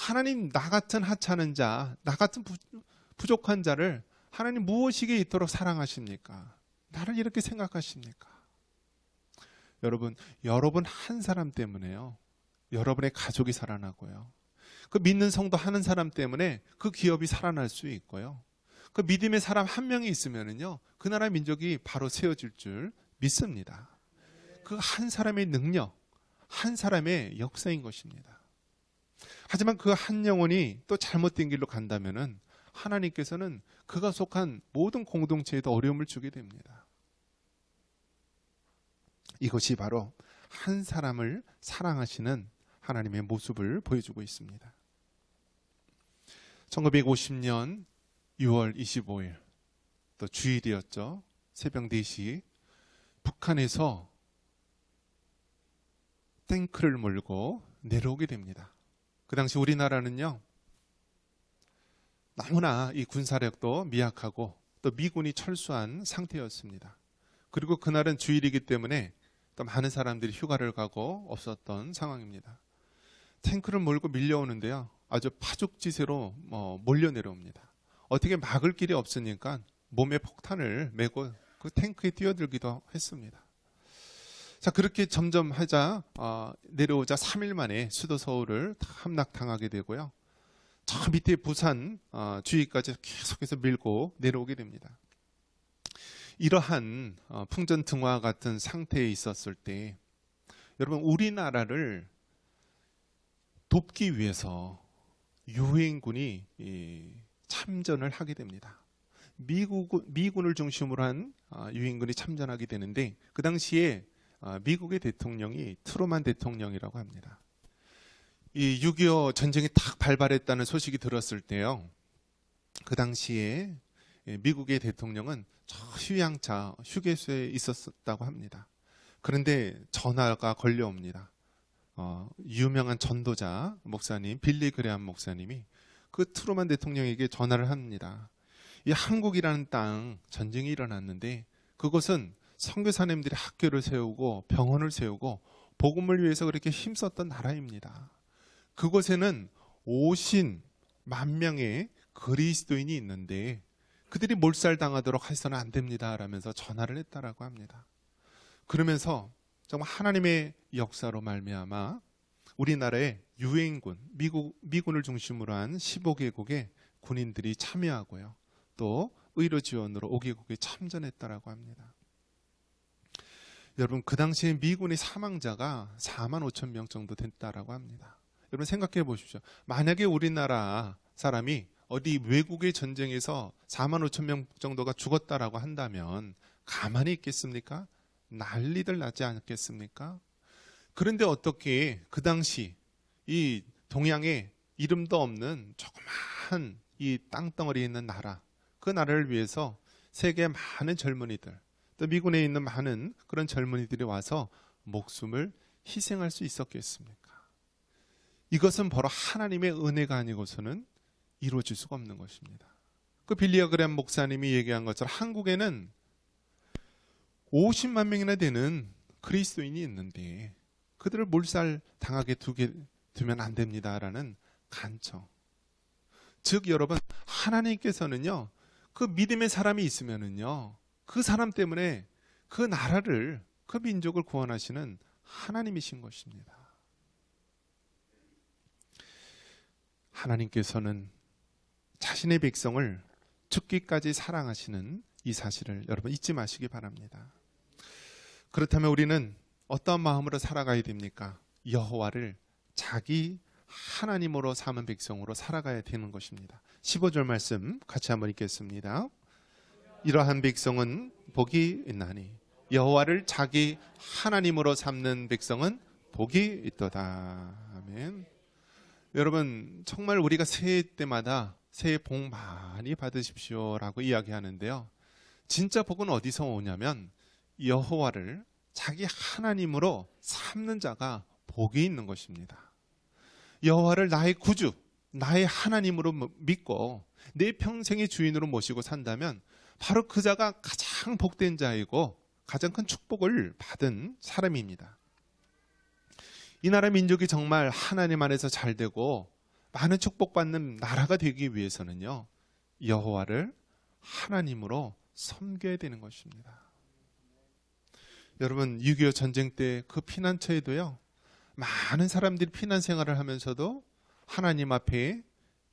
하나님 나 같은 하찮은 자, 나 같은 부, 부족한 자를 하나님 무엇이기에 있도록 사랑하십니까? 나를 이렇게 생각하십니까? 여러분, 여러분 한 사람 때문에요. 여러분의 가족이 살아나고요. 그 믿는 성도 하는 사람 때문에 그 기업이 살아날 수 있고요. 그 믿음의 사람 한 명이 있으면은요, 그 나라 민족이 바로 세워질 줄 믿습니다. 그 한 사람의 능력, 한 사람의 역사인 것입니다. 하지만 그 한 영혼이 또 잘못된 길로 간다면은 하나님께서는 그가 속한 모든 공동체에도 어려움을 주게 됩니다. 이것이 바로 한 사람을 사랑하시는 하나님의 모습을 보여주고 있습니다. 1950년 6월 25일 또 주일이었죠. 새벽 4시 북한에서 탱크를 몰고 내려오게 됩니다. 그 당시 우리나라는요. 너무나 이 군사력도 미약하고 또 미군이 철수한 상태였습니다. 그리고 그날은 주일이기 때문에 또 많은 사람들이 휴가를 가고 없었던 상황입니다. 탱크를 몰고 밀려오는데요. 아주 파죽지세로 뭐 몰려 내려옵니다. 어떻게 막을 길이 없으니까 몸에 폭탄을 메고 그 탱크에 뛰어들기도 했습니다. 자 그렇게 점점 하자 어, 내려오자 3일 만에 수도 서울을 다 함락당하게 되고요. 저 밑에 부산 어, 주위까지 계속해서 밀고 내려오게 됩니다. 이러한 어, 풍전등화 같은 상태에 있었을 때 여러분 우리나라를 돕기 위해서 유엔군이 이, 참전을 하게 됩니다. 미국, 미군을 중심으로 한 아, 유엔군이 참전하게 되는데 그 당시에 아, 미국의 대통령이 트루만 대통령이라고 합니다. 이 6.25 전쟁이 딱 발발했다는 소식이 들었을 때요. 그 당시에 예, 미국의 대통령은 저 휴양차 휴게소에 있었다고 합니다. 그런데 전화가 걸려옵니다. 어, 유명한 전도자 목사님 빌리 그레함 목사님이 그 트루만 대통령에게 전화를 합니다. 이 한국이라는 땅 전쟁이 일어났는데 그것은 선교사님들이 학교를 세우고 병원을 세우고 복음을 위해서 그렇게 힘썼던 나라입니다. 그곳에는 오신 만 명의 그리스도인이 있는데 그들이 몰살당하도록 해서는 안 됩니다. 라면서 전화를 했다라고 합니다. 그러면서 정말 하나님의 역사로 말미암아 우리나라의 유엔군, 미국, 미군을 중심으로 한 15개국의 군인들이 참여하고요. 또 의료 지원으로 5개국에 참전했다라고 합니다. 여러분 그 당시에 미군의 사망자가 4만 5천 명 정도 됐다라고 합니다. 여러분 생각해 보십시오. 만약에 우리나라 사람이 어디 외국의 전쟁에서 4만 5천 명 정도가 죽었다라고 한다면 가만히 있겠습니까? 난리들 나지 않겠습니까? 그런데 어떻게 그 당시 이 동양에 이름도 없는 조그마한 이 땅덩어리에 있는 나라 그 나라를 위해서 세계 많은 젊은이들 또 미군에 있는 많은 그런 젊은이들이 와서 목숨을 희생할 수 있었겠습니까? 이것은 바로 하나님의 은혜가 아니고서는 이루어질 수가 없는 것입니다. 그 빌리어 그램 목사님이 얘기한 것처럼 한국에는 50만 명이나 되는 그리스도인이 있는데 그들을 몰살 당하게 두게 두면 안 됩니다라는 간청. 즉 여러분 하나님께서는요 그 믿음의 사람이 있으면은요 그 사람 때문에 그 나라를 그 민족을 구원하시는 하나님이신 것입니다. 하나님께서는 자신의 백성을 죽기까지 사랑하시는 이 사실을 여러분 잊지 마시기 바랍니다. 그렇다면 우리는 어떤 마음으로 살아가야 됩니까? 여호와를 자기 하나님으로 삼은 백성으로 살아가야 되는 것입니다. 15절 말씀 같이 한번 읽겠습니다. 이러한 백성은 복이 있나니 여호와를 자기 하나님으로 삼는 백성은 복이 있도다. 아멘. 여러분 정말 우리가 새해 때마다 새해 복 많이 받으십시오라고 이야기하는데요. 진짜 복은 어디서 오냐면 여호와를 자기 하나님으로 삼는 자가 복이 있는 것입니다. 여호와를 나의 구주, 나의 하나님으로 믿고 내 평생의 주인으로 모시고 산다면 바로 그 자가 가장 복된 자이고 가장 큰 축복을 받은 사람입니다. 이 나라 민족이 정말 하나님 안에서 잘 되고 많은 축복받는 나라가 되기 위해서는요. 여호와를 하나님으로 섬겨야 되는 것입니다. 여러분 6.25 전쟁 때 그 피난처에도요. 많은 사람들이 피난 생활을 하면서도 하나님 앞에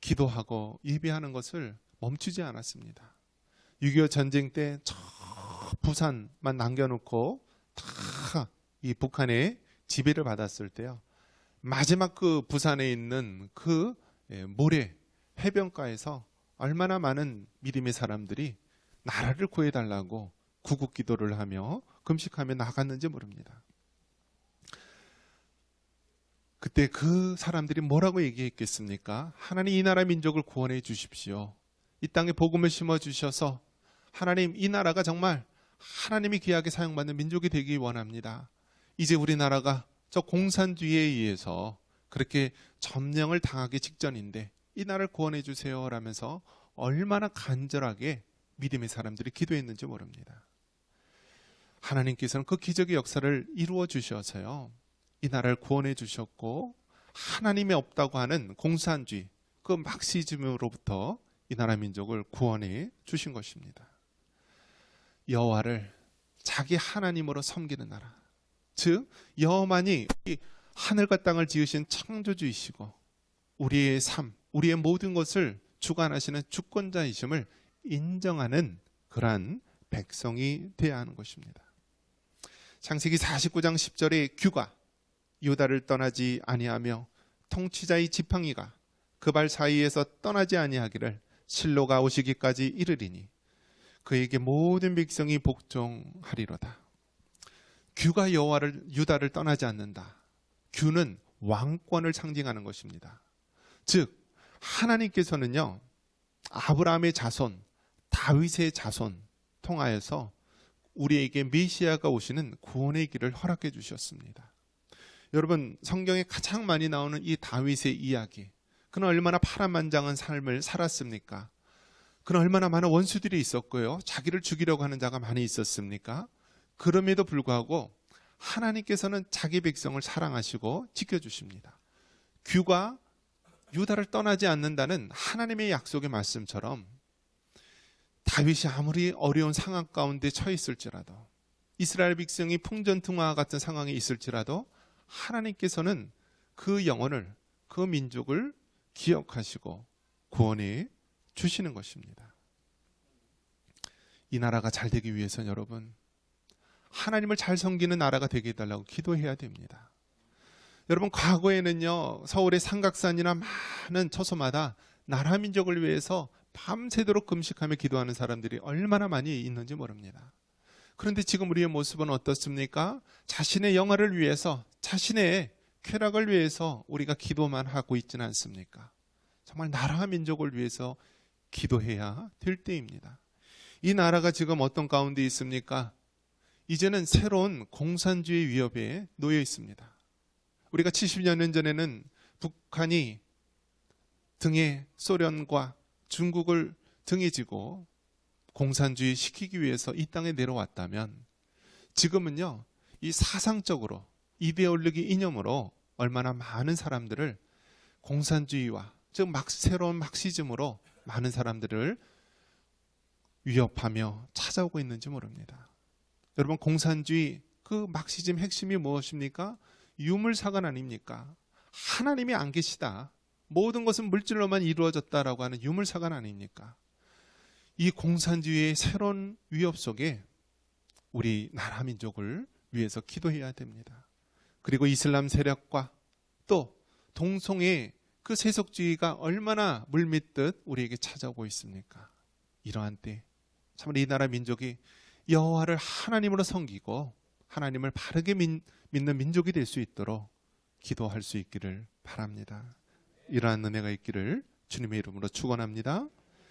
기도하고 예배하는 것을 멈추지 않았습니다. 6.25 전쟁 때 저 부산만 남겨놓고 다 이 북한에 지배를 받았을 때요. 마지막 그 부산에 있는 그 예, 모래 해변가에서 얼마나 많은 믿음의 사람들이 나라를 구해달라고 구국 기도를 하며 금식하며 나갔는지 모릅니다. 그때 그 사람들이 뭐라고 얘기했겠습니까? 하나님 이 나라 민족을 구원해 주십시오. 이 땅에 복음을 심어 주셔서 하나님 이 나라가 정말 하나님이 귀하게 사용받는 민족이 되기 원합니다. 이제 우리나라가 저 공산주의에 의해서 그렇게 점령을 당하기 직전인데 이 나라를 구원해 주세요 라면서 얼마나 간절하게 믿음의 사람들이 기도했는지 모릅니다. 하나님께서는 그 기적의 역사를 이루어 주셔서요. 이 나라를 구원해 주셨고 하나님이 없다고 하는 공산주의 그 막시즘으로부터 이 나라 민족을 구원해 주신 것입니다. 여호와를 자기 하나님으로 섬기는 나라. 즉 여호만이 이 하늘과 땅을 지으신 창조주이시고 우리의 삶, 우리의 모든 것을 주관하시는 주권자이심을 인정하는 그러한 백성이 되어야 하는 것입니다. 창세기 49장 10절에 규가 유다를 떠나지 아니하며 통치자의 지팡이가 그 발 사이에서 떠나지 아니하기를 실로가 오시기까지 이르리니 그에게 모든 백성이 복종하리로다. 규가 여호와를 유다를 떠나지 않는다. 규는 왕권을 상징하는 것입니다. 즉 하나님께서는요 아브라함의 자손, 다윗의 자손 통하여서 우리에게 메시아가 오시는 구원의 길을 허락해 주셨습니다. 여러분 성경에 가장 많이 나오는 이 다윗의 이야기, 그는 얼마나 파란만장한 삶을 살았습니까? 그는 얼마나 많은 원수들이 있었고요. 자기를 죽이려고 하는 자가 많이 있었습니까? 그럼에도 불구하고 하나님께서는 자기 백성을 사랑하시고 지켜주십니다. 규가 유다를 떠나지 않는다는 하나님의 약속의 말씀처럼 다윗이 아무리 어려운 상황 가운데 처해 있을지라도 이스라엘 백성이 풍전등화와 같은 상황에 있을지라도 하나님께서는 그 영혼을 그 민족을 기억하시고 구원해 주시는 것입니다. 이 나라가 잘 되기 위해서는 여러분 하나님을 잘 섬기는 나라가 되게 해달라고 기도해야 됩니다. 여러분 과거에는요 서울의 삼각산이나 많은 처소마다 나라 민족을 위해서 밤새도록 금식하며 기도하는 사람들이 얼마나 많이 있는지 모릅니다. 그런데 지금 우리의 모습은 어떻습니까? 자신의 영화를 위해서 자신의 쾌락을 위해서 우리가 기도만 하고 있지는 않습니까? 정말 나라와 민족을 위해서 기도해야 될 때입니다. 이 나라가 지금 어떤 가운데 있습니까? 이제는 새로운 공산주의 위협에 놓여 있습니다. 우리가 70여 년 전에는 북한이 등에 소련과 중국을 등에 지고 공산주의 시키기 위해서 이 땅에 내려왔다면 지금은요, 이 사상적으로 이데올로기 이념으로 얼마나 많은 사람들을 공산주의와 즉 막, 새로운 막시즘으로 많은 사람들을 위협하며 찾아오고 있는지 모릅니다. 여러분 공산주의 그 막시즘 핵심이 무엇입니까? 유물사관 아닙니까? 하나님이 안 계시다. 모든 것은 물질로만 이루어졌다라고 하는 유물사관 아닙니까? 이 공산주의의 새로운 위협 속에 우리 나라 민족을 위해서 기도해야 됩니다. 그리고 이슬람 세력과 또 동성의 그 세속주의가 얼마나 물밀듯 우리에게 찾아오고 있습니까? 이러한 때 참으로 이 나라 민족이 여호와를 하나님으로 섬기고 하나님을 바르게 믿 는 민족이 될 수 있도록 기도할 수 있기를 바랍니다. 이러한 은혜가 있기를 주님의 이름으로 축원합니다.